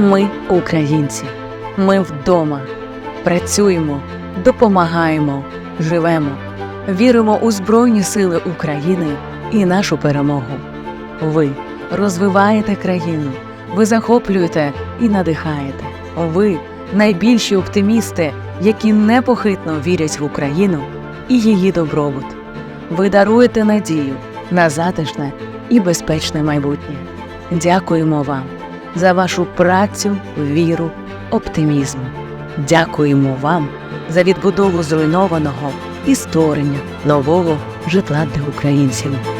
Ми українці. Ми вдома. Працюємо, допомагаємо, живемо. Віримо у Збройні Сили України і нашу перемогу. Ви розвиваєте країну, ви захоплюєте і надихаєте. Ви найбільші оптимісти, які непохитно вірять в Україну і її добробут. Ви даруєте надію на затишне і безпечне майбутнє. Дякуємо вам за вашу працю, віру, оптимізм. Дякуємо вам за відбудову зруйнованого і створення нового житла для українців.